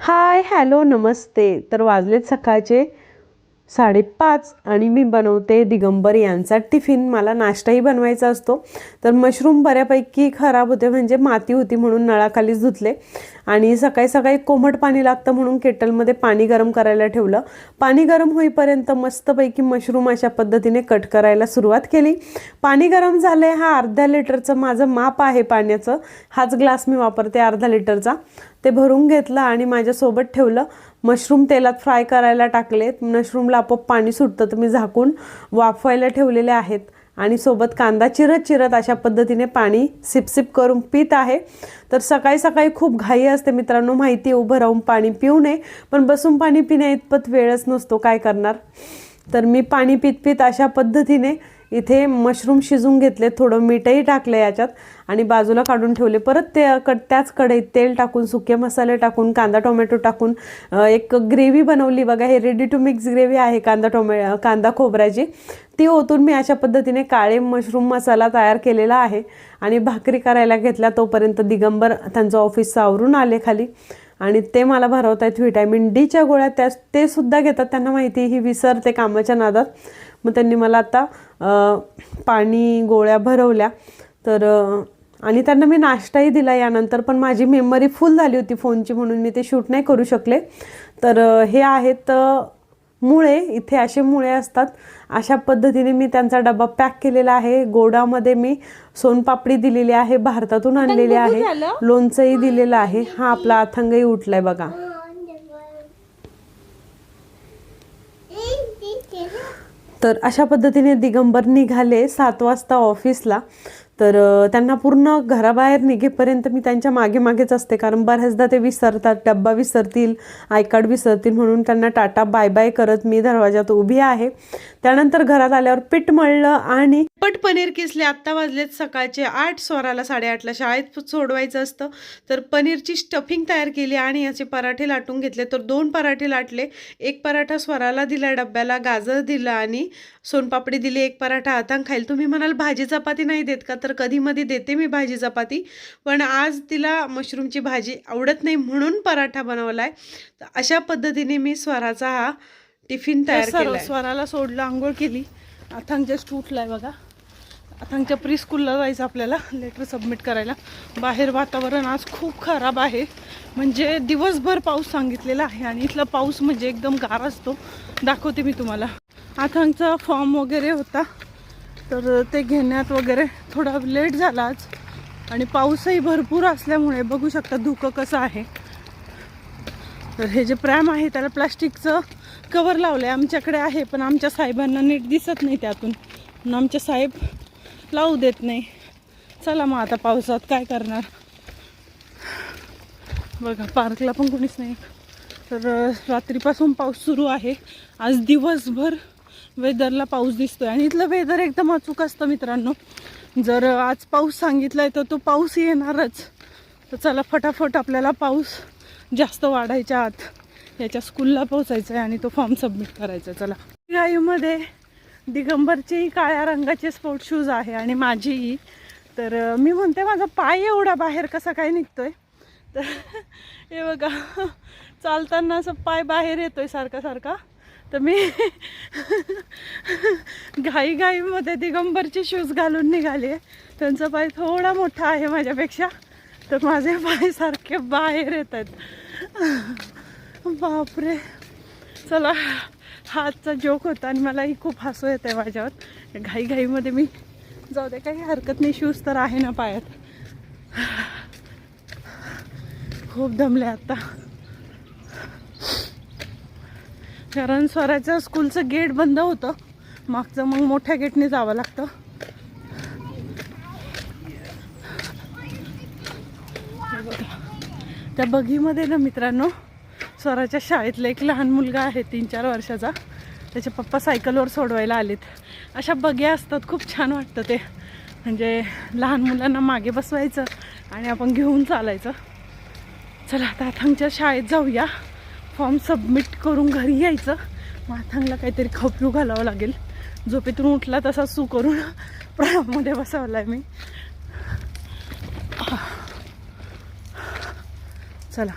Hi hello नमस्ते. तर वाजलेत सकाळचे साडेपाच आणि मी बनवते दिगंबर यांचा टिफिन. मला नाश्ताही बनवायचा असतो. तर मशरूम बऱ्यापैकी खराब होते म्हणजे माती होती म्हणून नळाखालीच धुतले. आणि सकाळी सकाळी कोमट पाणी लागतं म्हणून केटलमध्ये पाणी गरम करायला ठेवलं. पाणी गरम होईपर्यंत मस्तपैकी मशरूम अशा पद्धतीने कट करायला सुरुवात केली. पाणी गरम झालं हा अर्ध्या लिटरचं माझं माप आहे पाण्याचं. हाच ग्लास मी वापरते अर्धा लिटरचा. ते भरून घेतलं आणि माझ्यासोबत ठेवलं. मशरूम तेलात फ्राय करायला टाकलेत. मशरूमला आपोआप पाणी सुटतं तर मी झाकून वाफवायला ठेवलेले आहेत. आणि सोबत कांदा चिरत चिरत अशा पद्धतीने पाणी सिपसिप करून पित आहे. तर सकाळी सकाळी खूप घाई असते मित्रांनो माहिती उभं राहून पाणी पिऊ नये. पण बसून पाणी पिण्या इतपत वेळच नसतो काय करणार? तर मी पाणी पित पित अशा पद्धतीने इथे मशरूम शिजून घेतले थोडं मीठही टाकलं याच्यात आणि बाजूला काढून ठेवले. परत ते कड त्याच कढईत तेल टाकून सुके मसाले टाकून कांदा टोमॅटो टाकून एक ग्रेव्ही बनवली. बघा हे रेडी टू मिक्स ग्रेव्ही आहे कांदा टोमॅ कांदा खोबऱ्याची. ती ओतून मी अशा पद्धतीने काळे मशरूम मसाला तयार केलेला आहे आणि भाकरी करायला घेतल्या तोपर्यंत दिगंबर त्यांचं ऑफिस सावरून आले खाली. आणि ते मला भरवत आहेत व्हिटॅमिन डीच्या गोळ्या. त्या ते सुद्धा घेतात त्यांना माहिती ही विसरते कामाच्या नादात. मग त्यांनी मला आता पाणी गोळ्या भरवल्या. तर आणि त्यांना मी नाश्ताही दिला यानंतर पण माझी मेमरी फुल झाली होती फोनची म्हणून मी ते शूट नाही करू शकले. तर हे आहेत मुळे इथे असे मुळे असतात. अशा पद्धतीने मी त्यांचा डबा पॅक केलेला आहे. गोडामध्ये मी सोनपापडी दिलेली आहे भारतातून आणलेली आहे. लोणचंही दिलेलं आहे. हा आपला अथंगही उठलाय बघा. तर अशा पद्धतीने दिगंबर निघाले सात वाजता ऑफिसला तर त्यांना पूर्ण घराबाहेर निघेपर्यंत मी त्यांच्या मागे मागेच असते. कारण बऱ्याचदा ते विसरतात डब्बा विसरतील आयकार्ड विसरतील म्हणून त्यांना टाटा बाय बाय करत मी दरवाजात उभी आहे. त्यानंतर घरात आल्यावर पीठ मळलं आणि पट पनीर किसले आत्ता वाजलेत सकाळचे आठ स्वराला साडेआठला शाळेत सोडवायचं असतं. तर पनीरची स्टफिंग तयार केली आणि याचे पराठे लाटून घेतले. तर दोन पराठे लाटले. एक पराठा स्वराला दिला डब्याला गाजर दिलं आणि सोनपापडी दिली. एक पराठा आतांग खाईल. तुम्ही म्हणाल भाजी चपाती नाही देत का? तर कधीमध्ये देते मी भाजी चपाती. पण आज तिला मशरूमची भाजी आवडत नाही म्हणून पराठा बनवला आहे तर अशा पद्धतीने मी स्वराचा हा टिफिन तयार केला स्वराला सोडलं आंघोळ केली. अथांग जस्ट उठलाय बघा. आतांच्या प्री स्कूलला जायचं आपल्याला लेटर सबमिट करायला. बाहेर वातावरण आज खूप खराब आहे. म्हणजे दिवसभर पाऊस सांगितलेला आहे आणि इथला पाऊस म्हणजे एकदम गार असतो. दाखवते मी तुम्हाला. अथांगचा फॉर्म वगैरे होता. तर ते घेण्यात वगैरे थोडा लेट झाला आज. आणि पाऊसही भरपूर असल्यामुळे बघू शकता धुकं कसं आहे. तर हे जे प्रॅम आहे त्याला प्लास्टिकचं कवर लावलं आहे आमच्याकडे आहे पण आमच्या साहेबांना नीट दिसत नाही त्यातून. आमच्या आमचे साहेब लावू देत नाही. चला मग आता पावसात काय करणार? बघा पार्कला पण कोणीच नाही. तर रात्रीपासून पाऊस सुरू आहे. आज दिवसभर वेदरला पाऊस दिसतोय. आणि इथलं वेदर एकदम अचूक असतं मित्रांनो. जर आज पाऊस सांगितलाय तर तो पाऊस येणारच. तर चला फटाफट आपल्याला पाऊस जास्त वाढायच्या आत याच्या स्कूलला पोचायचं आहे आणि तो फॉर्म सबमिट करायचा. आहे. चला गाईमध्ये दिगंबरचेही काळ्या रंगाचे स्पोर्ट शूज आहे आणि माझीही. तर मी म्हणते माझा पाय एवढा बाहेर कसा काय निघतोय? तर हे बघा चालताना असं पाय बाहेर येतोय सारखा सारखा. तर मी घाई घाईमध्ये दिगंबरचे शूज घालून निघाले. त्यांचा पाय थोडा मोठा आहे माझ्यापेक्षा. तर माझे पाय सारखे बाहेर येत आहेत. बापरे. चला हा आजचा जोक होता आणि मलाही खूप हसू येत आहे माझ्यावर. घाईघाईमध्ये मी जाऊ दे काही हरकत नाही शूज तर आहे ना पायात. खूप दमले आता. कारण स्वराचं स्कूलचं गेट बंद होतं. मागचं मग मोठ्या गेटने जावं लागतं. त्या बगीमध्ये ना मित्रांनो स्वराच्या शाळेतला एक लहान मुलगा आहे तीन चार वर्षाचा. त्याचे पप्पा सायकलवर सोडवायला आलेत. अशा बग्या असतात खूप छान वाटतं ते. म्हणजे लहान मुलांना मागे बसवायचं आणि आपण घेऊन चालायचं. चला आता अथांगच्या शाळेत जाऊया. फॉर्म सबमिट करून घरी यायचं. मग अथांगला काहीतरी खपू घालावं लागेल. झोपेतून उठला तसा सू करून प्रयामध्ये बसवला आहे मी. चला.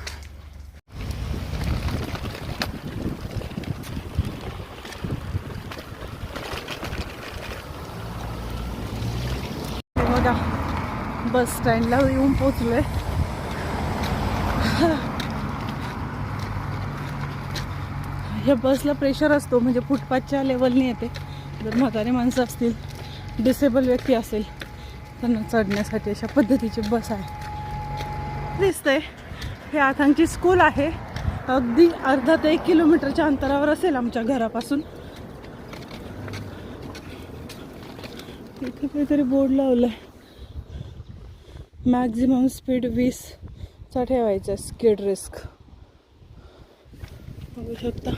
बस स्टँडला येऊन पोचलोय ह्या बसला प्रेशर असतो म्हणजे फुटपाथच्या लेवलने येते. जर म्हातारे माणसं असतील डिसेबल व्यक्ती असेल त्यांना चढण्यासाठी अशा पद्धतीची बस आहे. दिसतंय. हे आथांची स्कूल आहे. अगदी अर्धा ते एक किलोमीटरच्या अंतरावर असेल आमच्या घरापासून. इथे काहीतरी बोर्ड लावलाय. मॅक्झिमम स्पीड वीसचा ठेवायचा स्किड रिस्क. बघू शकता.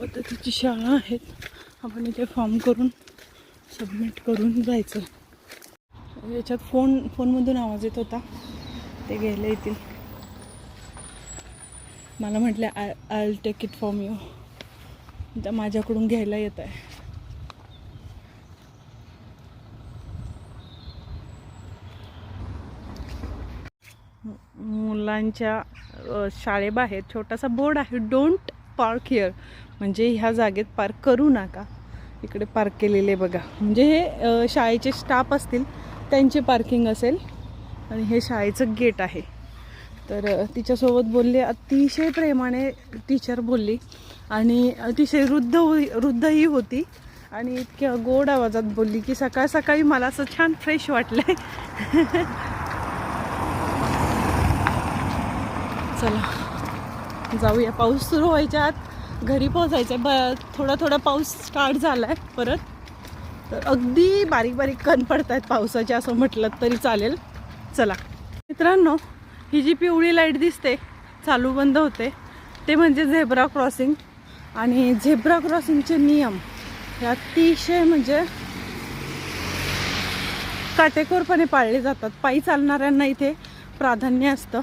पद्धतीची शाळा आहेत. आपण इथे फॉर्म करून सबमिट करून जायचं. याच्यात फोन फोनमधून आवाज येत होता. ते घ्यायला येतील मला म्हटलं I I take it from you तर माझ्याकडून घ्यायला येत आहे. मुलांच्या शाळेबाहेर छोटासा बोर्ड आहे डोंट पार्क हिअर म्हणजे ह्या जागेत पार्क करू नका. इकडे पार्क केलेले बघा. म्हणजे हे शाळेचे स्टाफ असतील त्यांचे पार्किंग असेल. आणि हे शाळेचं गेट आहे. तर तिच्यासोबत बोलले. अतिशय प्रेमाने टीचर बोलली. आणि अतिशय वृद्ध होई वृद्धही होती. आणि इतक्या गोड आवाजात बोलली की सकाळ सकाळी मला असं छान फ्रेश वाटलं चला जाऊया. पाऊस सुरू व्हायच्या आत घरी पोहोचायचं ब थोडा थोडा पाऊस स्टार्ट झाला आहे परत. तर अगदी बारीक बारीक कण पडत आहेत पावसाचे असं म्हटलं तरी चालेल. चला. मित्रांनो ही जी पिवळी लाइट दिसते चालू बंद होते. ते म्हणजे झेब्रा क्रॉसिंग. आणि झेब्रा क्रॉसिंगचे नियम हे अतिशय म्हणजे काटेकोरपणे पाळले जातात. पायी चालणाऱ्यांना इथे प्राधान्य असतं.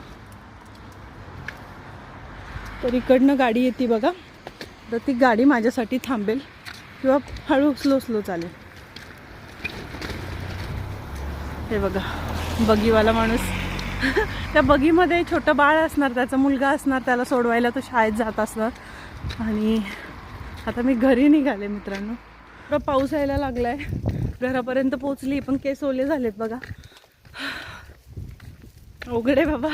तर इकडनं गाडी येते बघा. तर ती गाडी माझ्यासाठी थांबेल किंवा हळू स्लो स्लो चालेल. हे बघा बगीवाला माणूस. त्या बगीमध्ये छोटं बाळ असणार त्याचा मुलगा असणार त्याला सोडवायला तो शाळेत जात असणार आणि आता मी घरी निघाले मित्रांनो. थोडा पाऊस यायला लागलाय. घरापर्यंत पोचली पण केस ओले झालेत बघा. उघडे बाबा.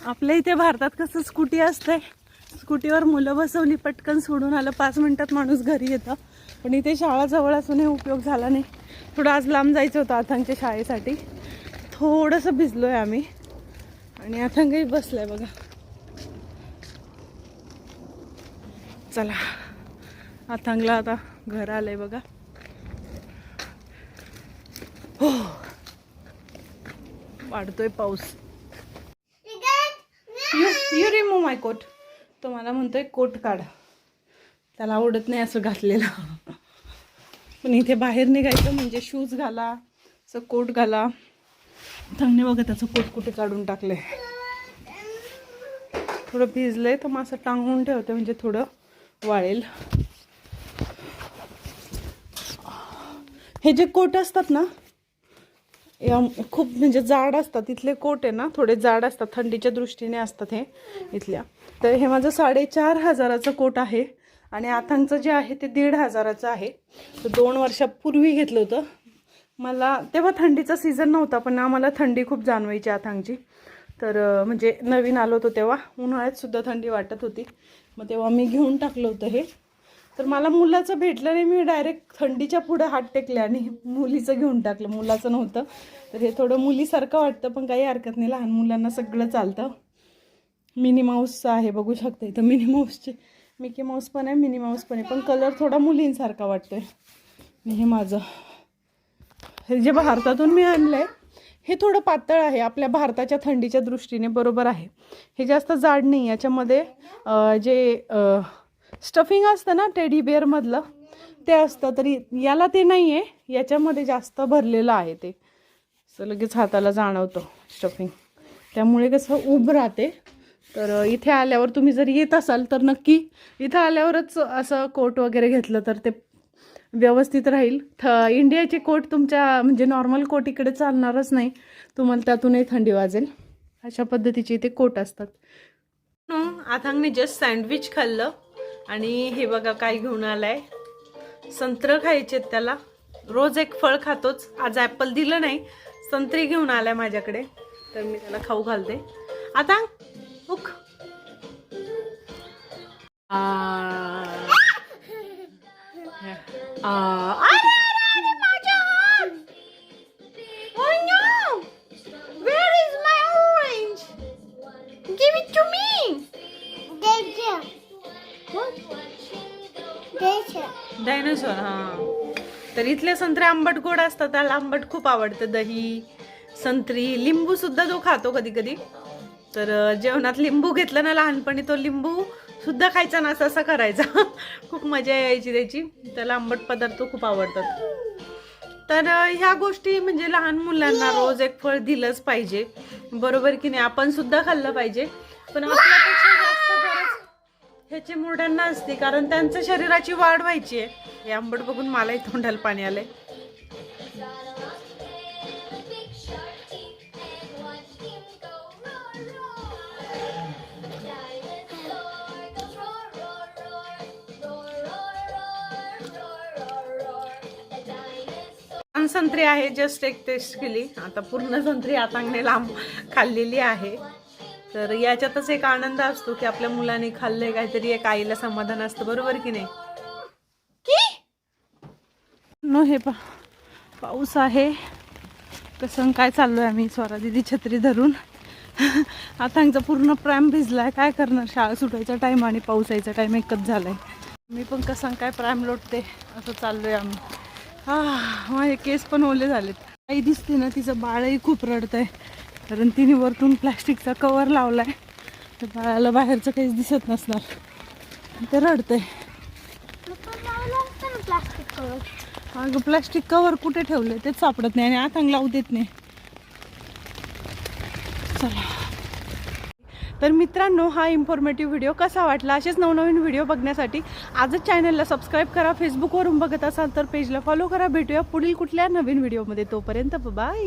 आपल्या इथे भारतात कसं स्कूटी असते स्कूटीवर मुलं बसवली पटकन सोडून आलं पाच मिनिटात माणूस घरी येतं. पण इथे शाळा जवळ असूनही उपयोग झाला नाही. थोडं आज लांब जायचं होतं आथांच्या शाळेसाठी. थोडंसं भिजलो आहे आम्ही. आणि अथंगही बसलं आहे बघा. चला. आथांगला आता घर आलंय बघा. हो. वाढतोय पाऊस. You you remove my coat तो मला म्हणतोय कोट काढ. त्याला आवडत नाही असं घातलेलं. पण इथे बाहेर निघायचं म्हणजे शूज घाला असं कोट घाला. थंडे बघा त्याचं कोट कुठे काढून टाकलंय. थोडं भिजलंय तर मग असं टांगून ठेवते म्हणजे थोडं वाळेल. हे जे कोट असतात ना या खूप म्हणजे जाड असतात इथले कोट आहे ना थोडे जाड असतात थंडीच्या दृष्टीने असतात हे इथल्या. तर हे माझं साडेचार हजाराचं कोट आहे. आणि आथांगचं जे आहे ते दीड हजाराचं आहे. तर दोन वर्षापूर्वी घेतलं होतं. मला तेव्हा थंडीचा सीझन नव्हता पण आम्हाला थंडी खूप जाणवायची आथांगची तर म्हणजे नवीन आलो होतो तेव्हा. उन्हाळ्यातसुद्धा थंडी वाटत होती. मग तेव्हा मी घेऊन टाकलं होतं हे. तर मला मुलाचं भेटलं नाही मी डायरेक्ट थंडीच्या पुढं हात टेकले आणि मुलीचं घेऊन टाकलं. मुलाचं नव्हतं. तर हे थोडं मुलीसारखं वाटतं पण काही हरकत नाही. लहान मुलांना सगळं चालतं. मिनी माऊसचं आहे बघू शकता इथं मिनी माऊसचे. मिकी माऊस पण आहे मिनी माऊस पण आहे. पण कलर थोडा मुलींसारखा वाटतोय. आहे हे माझं. हे जे भारतातून मी आणलं आहे हे थोडं पातळ आहे. आपल्या भारताच्या थंडीच्या दृष्टीने बरोबर आहे. हे जास्त जाड नाही याच्यामध्ये जे स्टफिंग असतं ना टेडी बेअरमधलं ते असतं. तरी याला ते नाही आहे याच्यामध्ये जास्त भरलेलं आहे ते. असं लगेच हाताला जाणवतो स्टफिंग त्यामुळे कसं उब राहते. तर इथे आल्यावर तुम्ही जर येत असाल तर नक्की इथं आल्यावरच असं कोट वगैरे घेतलं तर ते व्यवस्थित राहील. थ इंडियाचे कोट तुमच्या म्हणजे नॉर्मल कोट इकडे चालणारच नाही. तुम्हाला त्यातूनही थंडी वाजेल. अशा पद्धतीचे इथे कोट असतात. आथांगने जस्ट सँडविच खाल्लं आणि हे बघा काय घेऊन आलाय. संत्र खायचे त्याला. रोज एक फळ खातोच. आज ॲपल दिलं नाही. संत्री घेऊन आलाय माझ्याकडे. तर मी त्याला खाऊ घालते. आता डायनासोर हा. तर इथले संत्रे आंबट गोड असतात त्याला आंबट खूप आवडतं. दही संत्री लिंबू सुद्धा जो खातो कधी कधी तर जेवणात लिंबू घेतलं ना लहानपणी तो लिंबू सुद्धा खायचा ना असं असा करायचा. खूप मजा यायची त्याची. त्याला आंबट पदार्थ खूप आवडतात. तर ह्या गोष्टी म्हणजे लहान मुलांना रोज एक फळ दिलंच पाहिजे. बरोबर की नाही? आपण सुद्धा खाल्लं पाहिजे. पण आपल्यापेक्षा जास्त गरज ह्याची मुरड्यांना असते कारण त्यांचं शरीराची वाढ व्हायची आहे. हे आंबट बघून मलाही तोंडाला पाणी आलंय. संत्री आहे जस्ट एक टेस्ट केली. आता पूर्ण संत्री आतांगणे लांब खाल्लेली आहे. तर याच्यातच एक आनंद असतो की आपल्या मुलाने खाल्लंय काहीतरी एक आईला समाधान असतं. बरोबर की नाही? न हे पा पाऊस आहे. कसं काय चाललोय आम्ही? स्वरा दिदी छत्री धरून. आता आमचा पूर्ण प्राईम भिजलाय. काय करणार? शाळा सुटायचा टाईम आणि पाऊस यायचा टाईम एकच झालाय. मी पण कसं काय प्राईम लोटते? असं चाललोय आम्ही. हा माझे केस पण ओले झालेत. आई दिसते ना तिचं बाळही खूप रडतंय. कारण तिने वरतून प्लॅस्टिकचा कवर लावलाय. तर बाळाला बाहेरचं काहीच दिसत नसणार. ते रडतंय. प्लास्टिक कवर अगं प्लास्टिक कवर कुठे ठेवलं तेच सापडत नाही आणि आतांग लावू देत नाही. चला. तर मित्रांनो हा इन्फॉर्मेटिव्ह व्हिडिओ कसा वाटला? असेच नवनवीन व्हिडिओ बघण्यासाठी आजच चॅनलला सबस्क्राईब करा. फेसबुकवरून बघत असाल तर पेजला फॉलो करा. भेटूया पुढील कुठल्या नवीन व्हिडिओमध्ये तोपर्यंत बाय